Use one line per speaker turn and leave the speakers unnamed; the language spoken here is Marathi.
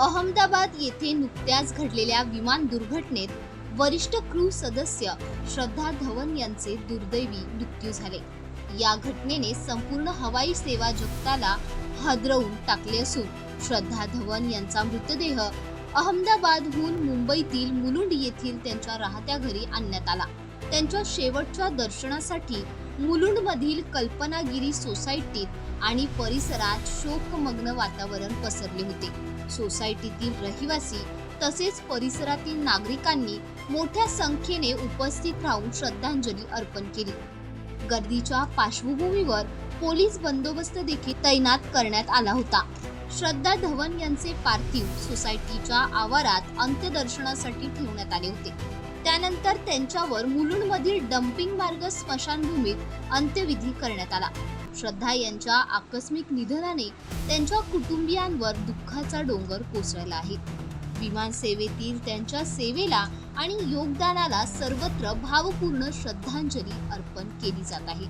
अहमदाबाद येथे नुकत्याच घडलेल्या विमान दुर्घटनेत वरिष्ठ क्रू सदस्य श्रद्धा धवन यांचे दुर्दैवी मृत्यू झाले. या घटनेने संपूर्ण हवाई सेवा जगताला हादरवून टाकले असून श्रद्धा धवन यांचा मृतदेह अहमदाबादहून मुंबईतील मुलुंड येथील त्यांच्या राहत्या घरी आणण्यात आला. त्यांच्या शेवटच्या दर्शनासाठी मुलुंडमधील कल्पनागिरी सोसायटीत आणि परिसरात शोकमग्न वातावरण पसरले होते. सोसायटीतील रहिवासी तसेच परिसरातील नागरिकांनी मोठ्या संख्येने उपस्थित राहून श्रद्धांजली अर्पण केली. गर्दीच्या पार्श्वभूमीवर पोलीस बंदोबस्त देखील तैनात करण्यात आला होता. श्रद्धा धवन यांचे पार्थिव सोसायटीच्या आवारात अंत्यदर्शनासाठी ठेवण्यात आले होते. त्यानंतर त्यांच्यावर मुलुंडमधील डम्पिंग मार्ग स्मशानभूमीत अंत्यविधी करण्यात आला. श्रद्धा यांच्या आकस्मिक निधनाने त्यांच्या कुटुंबियांवर दुःखाचा डोंगर कोसळला आहे. विमान सेवेतील त्यांच्या सेवेला आणि योगदानाला सर्वत्र भावपूर्ण श्रद्धांजली अर्पण केली जात आहे.